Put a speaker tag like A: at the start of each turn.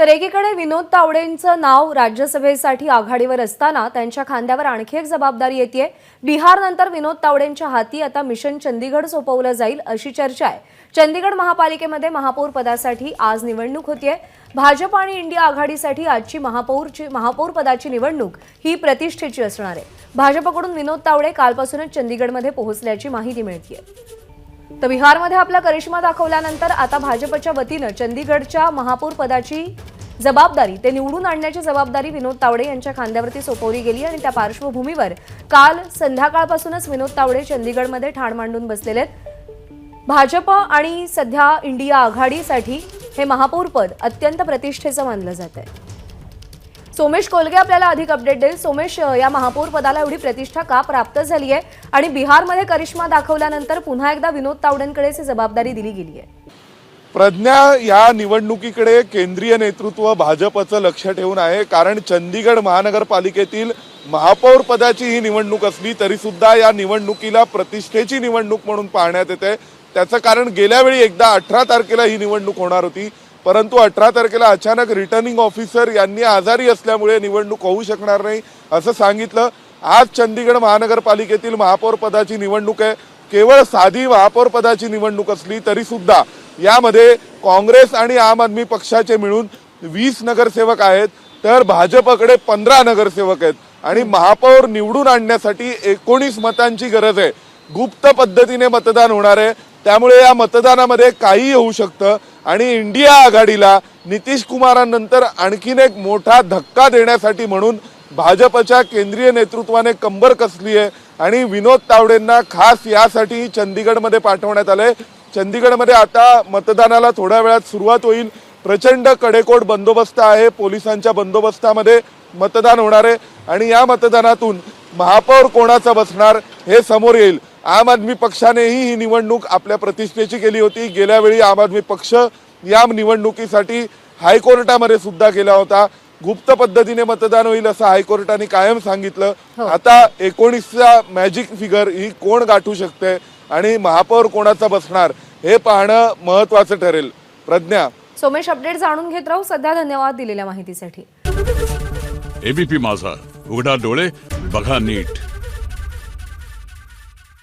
A: तर एकीकडे विनोद तावडेंचं नाव राज्यसभेसाठी आघाडीवर असताना त्यांच्या खांद्यावर आणखी एक जबाबदारी येते बिहारनंतर विनोद तावडेंच्या हाती आता मिशन चंदीगड सोपवलं जाईल अशी चर्चा आहे. चंदीगड महापालिकेमध्ये महापौर पदासाठी आज निवडणूक होतीये. भाजप आणि इंडिया आघाडीसाठी आजची महापौरची महापौर पदाची निवडणूक ही प्रतिष्ठेची असणार आहे. भाजपकडून विनोद तावडे कालपासूनच चंदीगडमध्ये पोहोचल्याची माहिती मिळतीये. तर बिहारमध्ये आपला करिश्मा दाखवल्यानंतर आता भाजपच्या वतीनं चंदीगडच्या महापौर पदाची जबाबदारी ते निवडून आणण्याची जबाबदारी विनोद तावडे यांच्या खांद्यावरती सोपवली गेली आणि त्या पार्श्वभूमीवर काल संध्याकाळपासूनच विनोद तावडे चंदीगडमध्ये ठाण मांडून बसलेले आहेत. भाजप आणि सध्या इंडिया आघाडीसाठी हे महापौरपद अत्यंत प्रतिष्ठेचं मानलं जात आहे. सोमेश कोलगे आपल्याला अधिक अपडेट देईल. सोमेश या महापौर पदाला एवढी प्रतिष्ठा का प्राप्त झाली आहे? आणि बिहारमध्ये करिश्मा दाखवल्यानंतर पुन्हा एकदा विनोद तावडेंकडेच ही जबाबदारी दिली गेली आहे.
B: प्रज्ञा या निवडणुकीकडे केंद्रीय नेतृत्व भाजपचं लक्ष ठेवून आहे. कारण चंदीगड महानगरपालिकेतील महापौर पदाची ही निवडणूक असली तरी सुद्धा या निवडणुकीला प्रतिष्ठेची निवडणूक म्हणून पाहण्यात येते. त्याचं कारण गेल्या वेळी एकदा अठरा तारखेला ही निवडणूक होणार होती. परंतु अठरा तारखेला अचानक रिटर्निंग ऑफिसर यांनी आजारी असल्यामुळे निवडणूक होऊ शकणार नाही असं सांगितलं. आज चंदीगड महानगरपालिकेतील महापौर पदाची निवडणूक आहे. केवळ साधी महापौर पदाची निवडणूक असली तरी सुद्धा यामध्ये काँग्रेस आणि आम आदमी पक्षाचे मिळून वीस नगरसेवक आहेत तर भाजपकडे पंधरा नगरसेवक आहेत. आणि महापौर निवडून आणण्यासाठी एकोणीस मतांची गरज आहे. गुप्त पद्धतीने मतदान होणार आहे. त्यामुळे या मतदानामध्ये काहीही होऊ शकतं. आणि इंडिया आघाडीला नितीश कुमारांनंतर आणखीन एक मोठा धक्का देण्यासाठी म्हणून भाजपच्या केंद्रीय नेतृत्वाने कंबर कसली आहे. आणि विनोद तावडेंना खास यासाठी चंदीगडमध्ये पाठवण्यात आलंय. चंदीगडमध्ये आता मतदानाला थोड्या वेळात सुरुवात होईल. प्रचंड कडेकोट बंदोबस्त आहे. पोलिसांच्या बंदोबस्तामध्ये मतदान होणार आहे. आणि या मतदानातून महापौर कोणाचा बसणार हे समोर येईल. आम आदमी पक्षानेही ही निवडणूक आपल्या प्रतिष्ठेची केली होती. गेल्या वेळी आम आदमी पक्ष या निवडणुकीसाठी हायकोर्टामध्ये सुद्धा गेला होता. गुप्त पद्धतीने मतदान होईल असं हायकोर्टाने कायम सांगितलं.
A: हो.
B: आता एकोणीसचा मॅजिक फिगर ही कोण गाठू शकते? आणि महापौर कोणाचा बसणार? हे पाहणं महत्वाचं ठरेल. प्रज्ञा.
A: सोमेश अपडेट जाणून घेत राहू. सध्या धन्यवाद दिलेल्या माहितीसाठी.
C: एबीपी माझा. उघडा डोळे बघा नीट.